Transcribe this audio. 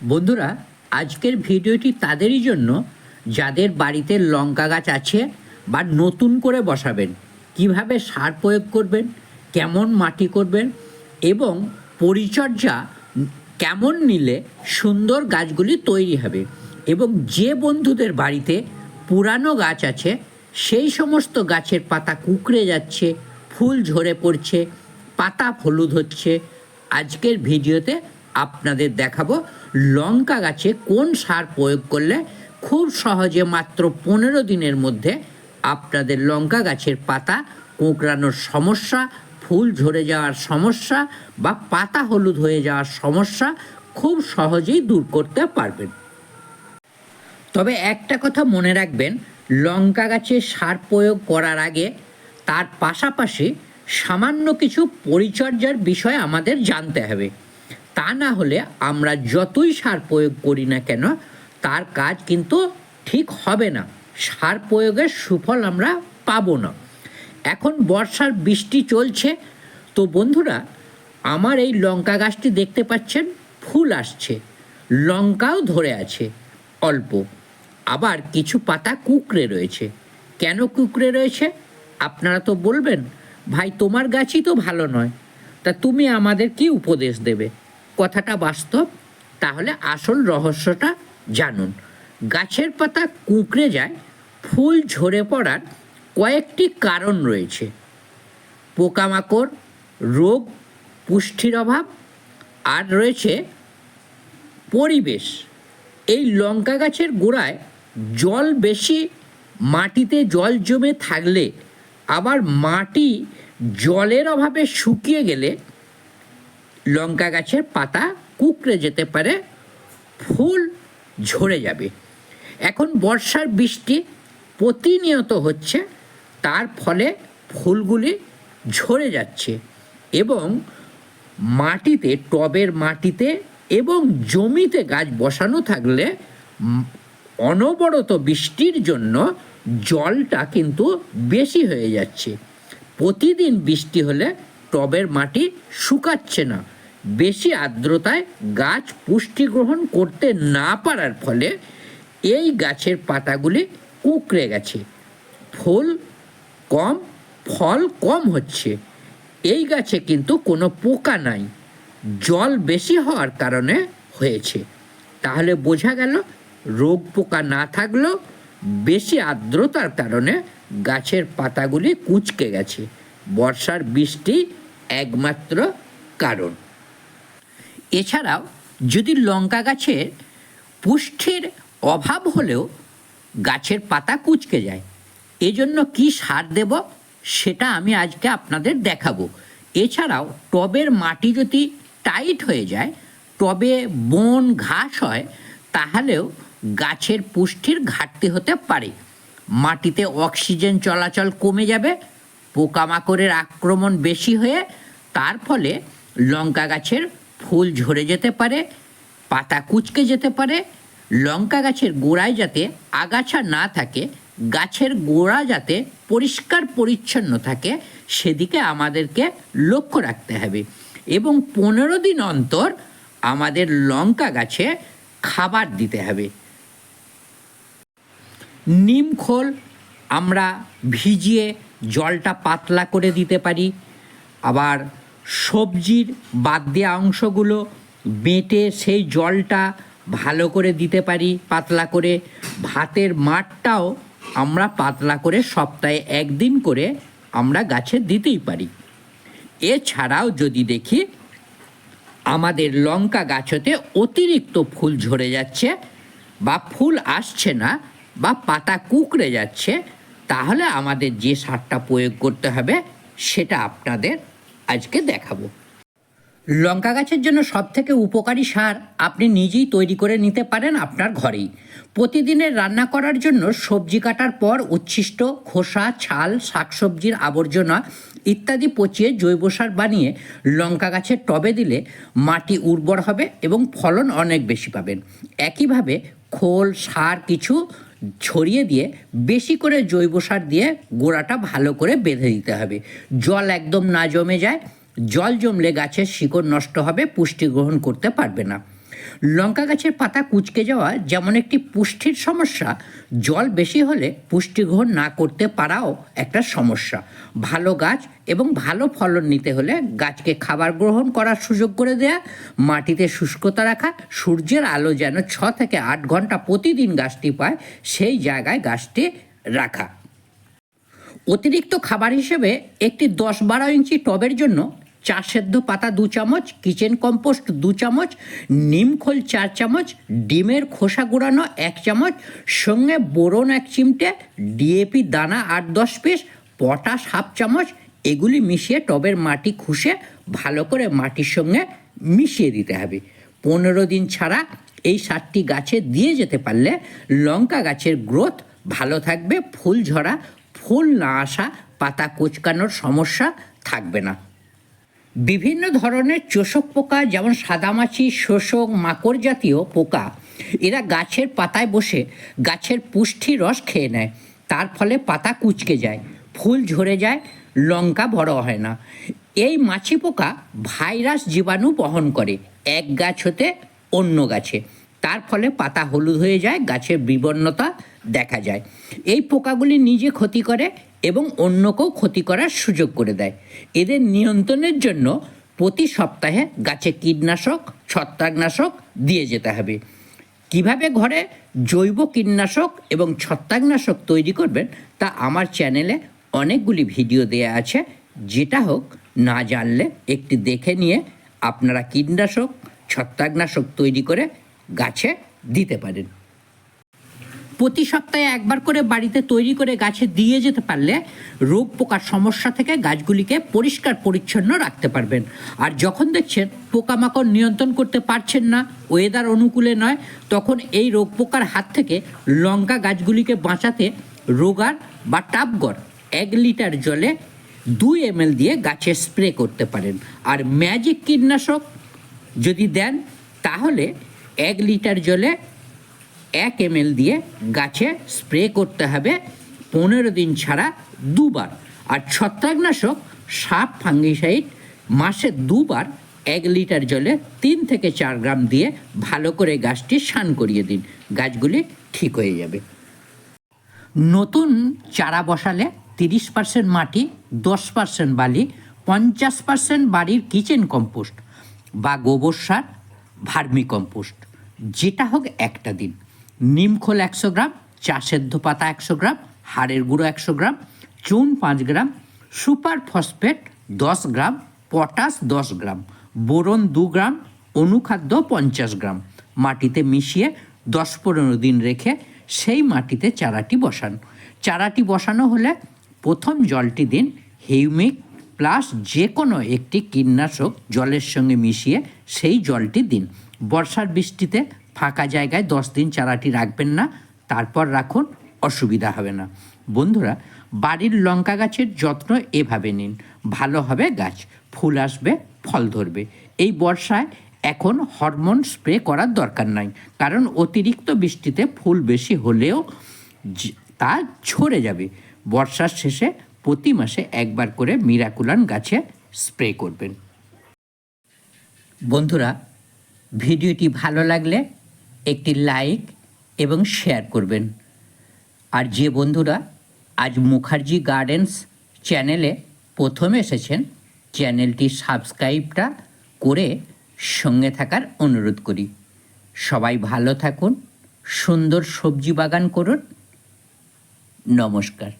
বন্ধুরা, আজকের ভিডিওটি তাদেরই জন্য যাদের বাড়িতে লঙ্কা গাছ আছে বা নতুন করে বসাবেন, কীভাবে সার প্রয়োগ করবেন, কেমন মাটি করবেন এবং পরিচর্যা কেমন নিলে সুন্দর গাছগুলি তৈরি হবে এবং যে বন্ধুদের বাড়িতে পুরানো গাছ আছে, সেই সমস্ত গাছের পাতা কুকড়ে যাচ্ছে, ফুল ঝরে পড়ছে, পাতা হলুদ হচ্ছে, আজকের ভিডিওতে আপনাদের দেখাবো লঙ্কা গাছে কোন সার প্রয়োগ করলে খুব সহজে মাত্র পনেরো দিনের মধ্যে আপনাদের লঙ্কা গাছের পাতা কোঁকড়ানোর সমস্যা, ফুল ঝরে যাওয়ার সমস্যা বা পাতা হলুদ হয়ে যাওয়ার সমস্যা খুব সহজেই দূর করতে পারবেন। তবে একটা কথা মনে রাখবেন, লঙ্কা গাছে সার প্রয়োগ করার আগে তার পাশাপাশি সামান্য কিছু পরিচর্যার বিষয় আমাদের জানতে হবে। তা না হলে আমরা যতই সার প্রয়োগ করি না কেন, তার কাজ কিন্তু ঠিক হবে না। সার প্রয়োগের সুফল আমরা পাবো না। এখন বর্ষার বৃষ্টি চলছে। তো বন্ধুরা, আমার এই লঙ্কা গাছটি দেখতে পাচ্ছেন? ফুল আসছে। লঙ্কাও ধরে আছে, অল্প। আবার কিছু পাতা কুকড়ে রয়েছে। কেন কুকড়ে রয়েছে? আপনারা তো বলবেন, ভাই, তোমার গাছই তো ভালো নয়। তা তুমি আমাদের কি উপদেশ দেবে? কথাটা বাস্তব, তাহলে আসল রহস্যটা জানুন। গাছের পাতা কুঁকড়ে যায়, ফুল ঝরে পড়ার কয়েকটি কারণ রয়েছে। পোকামাকড়, রোগ, পুষ্টির অভাব, আর রয়েছে পরিবেশ। এই লঙ্কা গাছের গোড়ায় জল বেশি, মাটিতে জল জমে থাকলে আবার মাটি জলের অভাবে শুকিয়ে গেলে লঙ্কা গাছের পাতা কুকড়ে যেতে পারে, ফুল ঝরে যাবে। এখন বর্ষার বৃষ্টি প্রতিনিয়ত হচ্ছে, তার ফলে ফুলগুলি ঝরে যাচ্ছে এবং মাটিতে, টবের মাটিতে এবং জমিতে গাছ বসানো থাকলে অনবরত বৃষ্টির জন্য জলটা কিন্তু বেশি হয়ে যাচ্ছে। প্রতিদিন বৃষ্টি হলে টবের মাটি শুকাচ্ছে না। বেশি আর্দ্রতায় গাছ পুষ্টি গ্রহণ করতে না পারার ফলে এই গাছের পাতাগুলি কুঁকড়ে গেছে। ফুল কম, ফল কম হচ্ছে। এই গাছে কিন্তু কোনো পোকা নাই। জল বেশি হওয়ার কারণে হয়েছে। তাহলে বোঝা গেল রোগ পোকা না থাকলেও বেশি আর্দ্রতার কারণে গাছের পাতাগুলি কুচকে গেছে। বর্ষার বৃষ্টি একমাত্র কারণ। এছাড়াও যদি লঙ্কা গাছের পুষ্টির অভাব হলেও গাছের পাতা কুচকে যায়, এজন্য কি সার দেব সেটা আমি আজকে আপনাদের দেখাবো। এছাড়াও টবের মাটি যদি টাইট হয়ে যায়, টবে বন ঘাস হয়, তাহলেও গাছের পুষ্টির ঘাটতি হতে পারে। মাটিতে অক্সিজেন চলাচল কমে যাবে, পোকামাকড়ের আক্রমণ বেশি হয়ে, তার ফলে লঙ্কা গাছের ফুল ঝরে যেতে পারে, পাতা কুচকে যেতে পারে, লঙ্কা গাছের গোড়ায় যাতে আগাছা না থাকে, গাছের গোড়া যাতে পরিষ্কার পরিচ্ছন্ন থাকে, সেদিকে আমাদেরকে লক্ষ্য রাখতে হবে। এবং পনেরো দিন অন্তর আমাদের লঙ্কা গাছে খাবার দিতে হবে। নিম খোল আমরা ভিজিয়ে জলটা পাতলা করে দিতে পারি, আবার সবজির বাদ দেওয়া অংশগুলো বেটে সেই জলটা ভালো করে দিতে পারি, পাতলা করে। ভাতের মাঠটাও আমরা পাতলা করে সপ্তাহে একদিন করে আমরা গাছে দিতেই পারি। এছাড়াও যদি দেখি, আমাদের লঙ্কা গাছতে অতিরিক্ত ফুল ঝরে যাচ্ছে বা ফুল আসছে না বা পাতা কুকড়ে যাচ্ছে, তাহলে আমাদের যে সারটা প্রয়োগ করতে হবে, সেটা আপনাদের আজকে দেখাবো। লঙ্কা গাছের জন্য সবথেকে উপকারী সার আপনি নিজেই তৈরি করে নিতে পারেন আপনার ঘরেই। প্রতিদিনের রান্না করার জন্য সবজি কাটার পর উচ্ছিষ্ট খোসা, ছাল, শাকসবজির আবর্জনা ইত্যাদি পচিয়ে জৈব সার বানিয়ে লঙ্কা গাছের টবে দিলে মাটি উর্বর হবে এবং ফলন অনেক বেশি পাবেন। একইভাবে খোল, সার কিছু ছড়িয়ে দিয়ে বেশি করে জৈব সার দিয়ে গোড়াটা ভালো করে বেঁধে দিতে হবে। জল একদম না জমে যায়, জল জমলে গাছের শিকড় নষ্ট হবে পুষ্টি গ্রহণ করতে পারবে না। লঙ্কা গাছের পাতা কুচকে যাওয়া যেমন একটি পুষ্টির সমস্যা, জল বেশি হলে পুষ্টি গ্রহণ না করতে পারাও একটা সমস্যা। ভালো গাছ এবং ভালো ফলন নিতে হলে গাছকে খাবার গ্রহণ করার সুযোগ করে দেয়া, মাটিতে শুষ্কতা রাখা, সূর্যের আলো যেন ছ থেকে আট ঘণ্টা প্রতিদিন গাছটি পায়, সেই জায়গায় গাছটি রাখা। অতিরিক্ত খাবার হিসেবে একটি দশ বারো ইঞ্চি টবের জন্য চা সেদ্ধ পাতা দু চামচ কিচেন কম্পোস্ট দু চামচ নিমখোল চার চামচ, ডিমের খোসা গুঁড়ানো এক চামচ, সঙ্গে বোরন এক চিমটে ডিএপি দানা আট দশ পিস, পটাশ হাফ চামচ, এগুলি মিশিয়ে টবের মাটি খুশে ভালো করে মাটির সঙ্গে মিশিয়ে দিতে হবে। পনেরো দিন ছাড়া এই সারটি গাছে দিয়ে যেতে পারলে লঙ্কা গাছের গ্রোথ ভালো থাকবে, ফুল ঝরা, ফুল না আসা, পাতা কোচকানোর সমস্যা থাকবে না। বিভিন্ন ধরনের চোষক পোকা, যেমন সাদামাছি, শোষক, মাকড় জাতীয় পোকা, এরা গাছের পাতায় বসে গাছের পুষ্টি রস খেয়ে নেয়। তার ফলে পাতা কুচকে যায়, ফুল ঝরে যায়, লঙ্কা বড় হয় না। এই মাছি পোকা ভাইরাস জীবাণু বহন করে, এক গাছ হতে অন্য গাছে। তার ফলে পাতা হলুদ হয়ে যায়, গাছের বিবর্ণতা দেখা যায়। এই পোকাগুলি নিজে ক্ষতি করে এবং অন্যকেও ক্ষতি করার সুযোগ করে দেয়। এদের নিয়ন্ত্রণের জন্য প্রতি সপ্তাহে গাছে কীটনাশক, ছত্রাকনাশক দিয়ে যেতে হবে। কীভাবে ঘরে জৈব কীটনাশক এবং ছত্রাকনাশক তৈরি করবেন তা আমার চ্যানেলে অনেকগুলি ভিডিও দেয়া আছে। যেটা হোক, না জানলে একটি দেখে নিয়ে আপনারা কীটনাশক, ছত্রাকনাশক তৈরি করে গাছে দিতে পারেন। প্রতি সপ্তাহে একবার করে বাড়িতে তৈরি করে গাছে দিয়ে যেতে পারলে রোগ পোকার সমস্যা থেকে গাছগুলিকে পরিষ্কার পরিচ্ছন্ন রাখতে পারবেন। আর যখন দেখছেন পোকামাকড় নিয়ন্ত্রণ করতে পারছেন না ওয়েদার অনুকূলে নয়, তখন এই রোগ পোকার হাত থেকে লঙ্কা গাছগুলিকে বাঁচাতে রোগার বা টাপগর এক লিটার জলে দুই এম দিয়ে গাছে স্প্রে করতে পারেন। আর ম্যাজিক কীটনাশক যদি দেন, তাহলে এক লিটার জলে এক এম দিয়ে গাছে স্প্রে করতে হবে। পনেরো দিন ছাড়া দুবার। আর ছত্রাকনাশক সাপ, ফাঙ্গিসাইড মাসে দুবার এক লিটার জলে তিন থেকে চার গ্রাম দিয়ে ভালো করে গাছটি স্নান করিয়ে দিন। গাছগুলি ঠিক হয়ে যাবে। নতুন চারা বসালে তিরিশ পার্সেন্ট মাটি, দশ পার্সেন্ট বালি, পঞ্চাশ পার্সেন্ট বাড়ির কিচেন কম্পোস্ট বা গোবর সার, ভার্মি কম্পোস্ট। যেটা হোক একটা দিন। নিমখোল একশো গ্রাম, চা সেদ্ধ পাতা একশো গ্রাম, হাড়ের গুঁড়ো একশো গ্রাম, চুন পাঁচ গ্রাম, সুপার ফসফেট দশ গ্রাম, পটাশ দশ গ্রাম, বোরন দু গ্রাম, অনুখাদ্য পঞ্চাশ গ্রাম। মাটিতে মিশিয়ে দশ পনেরো দিন রেখে সেই মাটিতে চারাটি বসান। চারাটি বসানো হলে প্রথম জলটি দিন হিউমিক প্লাস যে কোনো একটি কীটনাশক জলের সঙ্গে মিশিয়ে সেই জলটি দিন। বর্ষার বৃষ্টিতে ফাঁকা জায়গায় দশ দিন চারাটি রাখবেন না, তারপর রাখুন, অসুবিধা হবে না। বন্ধুরা, বাড়ির লঙ্কা গাছের যত্ন এভাবে নিন। ভালো হবে গাছ, ফুল আসবে, ফল ধরবে। এই বর্ষায় এখন হরমোন স্প্রে করার দরকার নাই, কারণ অতিরিক্ত বৃষ্টিতে ফুল বেশি হলেও তা ঝরে যাবে। বর্ষার শেষে প্রতি মাসে একবার করে মিরাকুলান গাছে স্প্রে করবেন। বন্ধুরা, ভিডিওটি ভালো লাগলে একটি লাইক এবং শেয়ার করবেন। আর যে বন্ধুরা আজ মুখার্জি গার্ডেন্স চ্যানেলে প্রথম এসেছেন, চ্যানেলটি সাবস্ক্রাইবটা করে সঙ্গে থাকার অনুরোধ করি। সবাই ভালো থাকুন, সুন্দর সবজি বাগান করুন। নমস্কার।